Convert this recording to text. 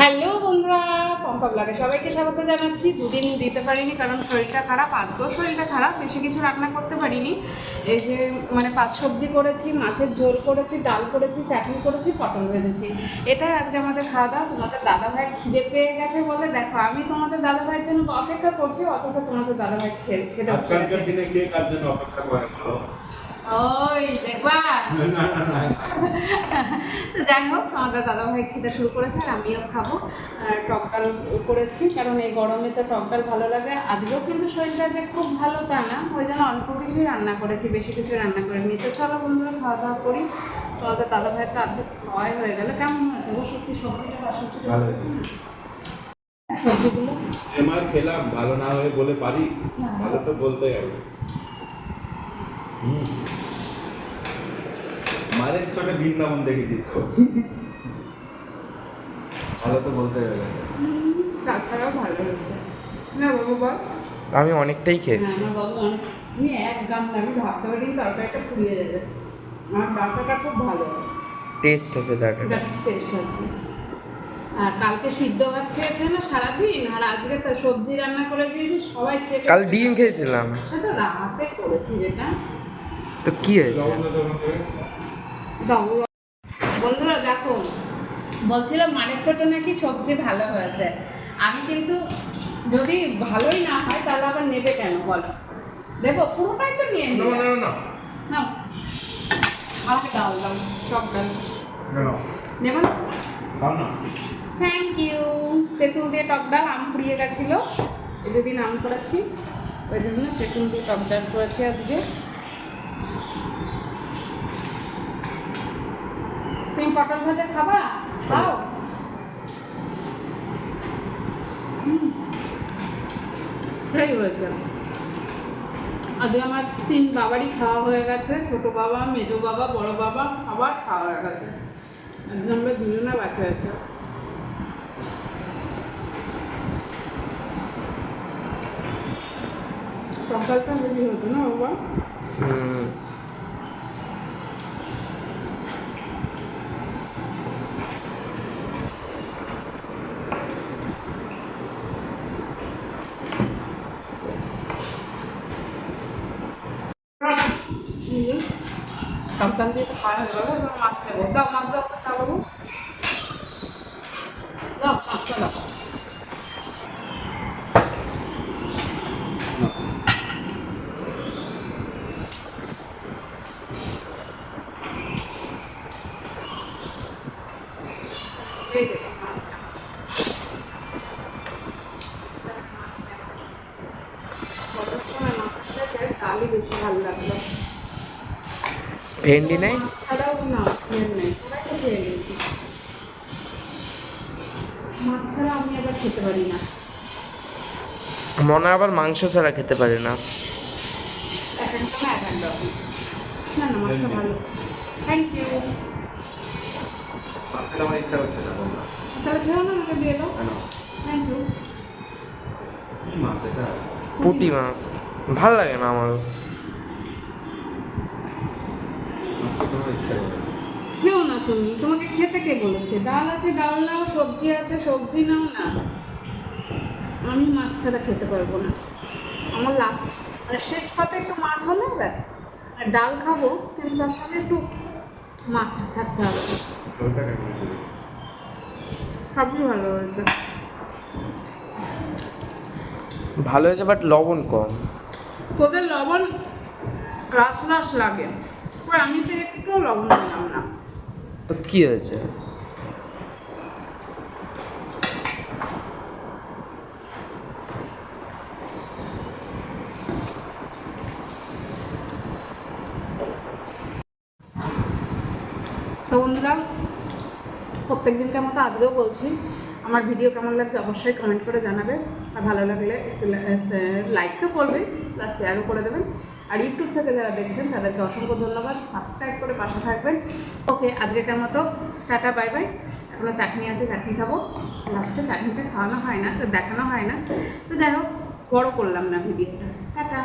Hello বন্ধুরা পম্পা ব্লগে সবাইকে স্বাগত জানাচ্ছি। দুদিন দিতে পারিনি কারণ শরীরটা খারাপ আজকেও শরীরটা খারাপ বেশি কিছু রান্না করতে পারিনি। এই যে মানে পাঁচ সবজি করেছি মাছের ঝোল করেছি ডাল করেছি চাটনি করেছি পটল ভেজেছি। এটাই আজকে আমাদের খাওয়া দাওয়া তোমাদের দাদা ভাইয়ের খিদে পেয়ে গেছে বলে দেখো আমি তোমাদের দাদা ভাইয়ের জন্য অপেক্ষা করছি অথচ তোমাদের দাদা ভাই খেয়ে খেতে দিনে অপেক্ষা করে? ওই দেখবা। তো যাই হোক আমাদের দাদাভাই খেতে শুরু করেছে আর আমিও খাব। আর টক ডাল করেছি কারণ এই গরমে তো টক ডাল ভালো লাগে। আজকেও কিন্তু শরীরটা যে খুব ভালো তা না ওই জন্য অল্প কিছুই রান্না করেছি বেশি কিছু রান্না করিনি। তো চলো বন্ধুরা খাওয়া দাওয়া করি। তোমাদের দাদাভাই তো আর্ধেক খাওয়াই হয়ে গেল। কেমন হয়েছে? ও সত্যি সবজিটা বা সবজিটা ভালো হয়েছে। সবজিগুলো? যে মার খেলাম ভালো না হয়ে বলে পারি। ভালো তো বলতে হবে। মারের চোখে বৃন্দাবন দেখে দিস ভালো তো বলতে হুম, তাছাড়াও ভালো হয়েছে। না বাবু বল। আমি অনেকটাই খেয়েছি। আমার বাবু অনেক তুমি এক গাম আমি ভাবতে পারি তরকারিটা ফুরিয়ে যাবে। আমার ডাটাটা খুব ভালো টেস্ট আছে ডাটাটা টেস্ট আছে। আর কালকে সিদ্ধ ভাত খেয়েছে না সারাদিন? আর আজকে তো সবজি রান্না করে দিয়েছি সবাই কাল ডিম খেয়েছিলাম। সে তো রাতে করেছি যেটা। তো কি হয়েছে। বন্ধুরা দেখো বলছিল মানের ছোট নাকি সবজি ভালো হয়েছে। আমি কিন্তু যদি ভালোই না হয় তাহলে আবার নেবে কেন বলো? দেবো পুরোটাই তো নিয়ে না, নেবে না, না, না। নাও। আমাকে ডাল দাও ডাল। নেবে না। থ্যাংক ইউ তেঁতুল দিয়ে টক ডাল আম ফুরিয়ে গেছিল। এই দুদিন আম করেছি। ওই জন্য তেঁতুল দিয়ে টক ডাল করেছি আজকে। পটল ভাজা খাবা? খাও। হুম। সেই হয়েছে। আজকে আমার তিন বাবারই খাওয়া হয়ে গেছে। ছোট বাবা মেজো বাবা বড় বাবা আবার খাওয়া হয়ে গেছে। একজন আমরা দুজনে বাকি আছে। তরকারিটা হেভি হতো না বাবা? হুম। সন্তান দিয়ে তো খাওয়া হয়ে গেল, এবার মাছ নেব দাও, মাছ দাও খাব। দাও মাছটা দাও ডালই বেশি ভালো লাগল ভেন্ডি নেই? ছাড়াও না খেয়ে নেই। তো খেয়ে নিয়েছিস? মাছ ছাড়া আমি আবার খেতে পারি না। মনে হয় আবার মাংস ছাড়া খেতে পারে না। এক এক এক না না মাছটা ভালো। থ্যাংক ইউ মাছ আমার ইচ্ছা করছে না, বললাম। তাহলে খেও না আমাকে দিয়ে দাও। থ্যাংক ইউ কি মাছ এটা? পুঁটি মাছ। ভালো লাগে না আমার মাছ খেতে আমার ইচ্ছা করে। খেও না তুমি। তোমাকে খেতে কে বলেছে? ডাল আছে ডাল নাও সবজি আছে সবজি নাও না। আমি মাছ ছাড়া খেতে পারব না। আমার লাস্ট মানে শেষ পাতে একটু মাছ হলে ব্যাস। আর ডাল খাব কিন্তু তার সঙ্গে একটু মাছ থাকতে হবে। সবই ভালো হয়েছে। ভালো হয়েছে বাট লবণ কম। তোদের লবণ রাস রাস লাগে। আমি তো একটু লবণ দিলাম না। তো কি হয়েছে? তো বন্ধুরা প্রত্যেক দিনকার মতো আজকেও বলছি আমার ভিডিও কেমন লাগছে অবশ্যই কমেন্ট করে জানাবে। আর ভালো লাগলে একটু লাইক তো করবে প্লাস শেয়ারও করে দেবেন। আর ইউটিউব থেকে যারা দেখছেন, তাদেরকে অসংখ্য ধন্যবাদ। সাবস্ক্রাইব করে পাশে থাকবেন। ওকে, আজকেকার মতো টাটা বাই বাই এখনও চাটনি আছে, চাটনি খাব। লাস্টে চাটনিটা খাওয়ানো হয় না তো দেখানো হয় না। তো যাই হোক, বড়ো করলাম না ভিডিওটা টাটা।